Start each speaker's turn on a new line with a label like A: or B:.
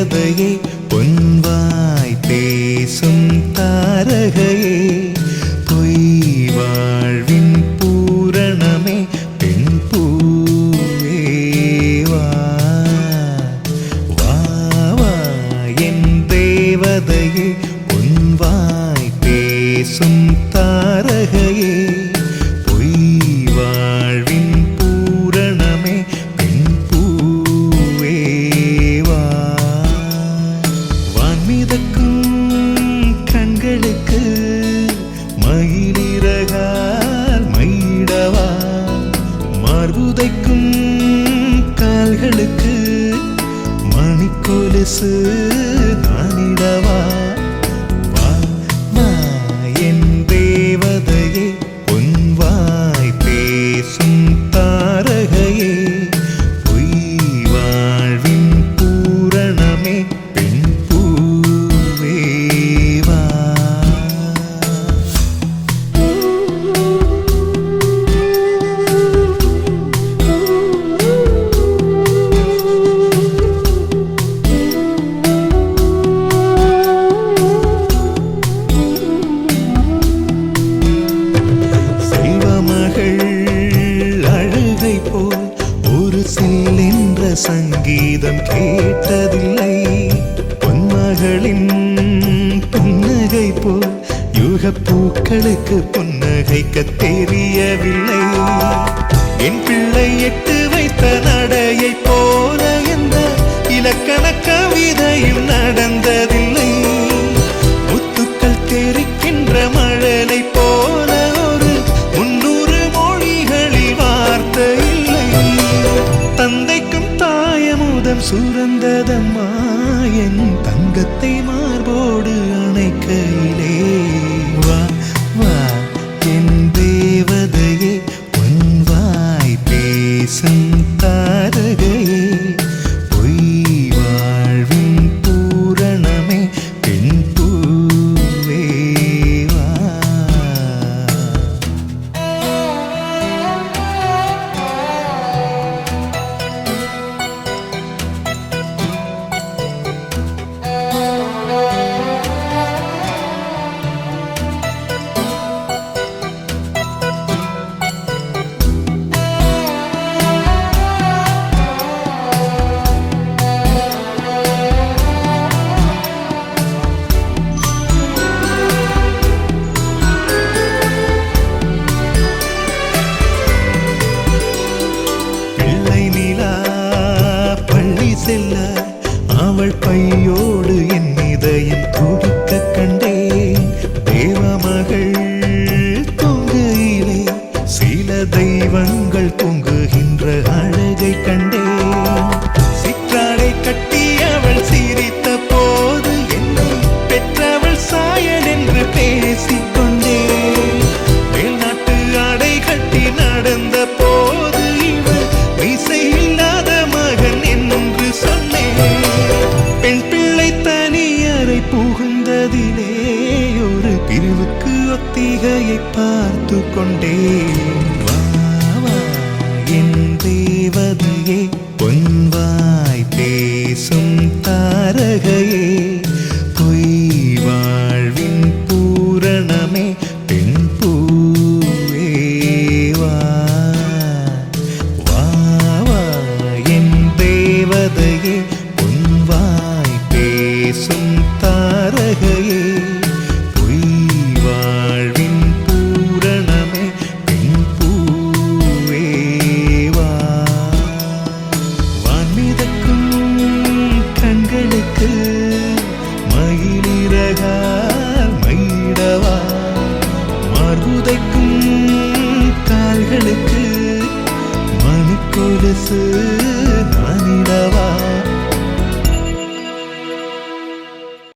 A: கிருபையை 思 சில் சங்கீதம் கேட்டதில்லை. பொன்னகளின் புன்னகை போ யுக பூக்களுக்கு புன்னகைக்க தெரியவில்லை. என் பிள்ளை எட்டு வைத்த நடையை போல் சுரந்ததம்மா என் தங்கத்தை மார்போடு அணைக்கையிலே. வா வா என் தேவதையே உன் வாய் பேசும் தாரகையே. செல்ல அவள் பையோ புகுந்ததிலே ஒரு பிரிவுக்கு ஒத்திகையை பார்த்து கொண்டேன். です。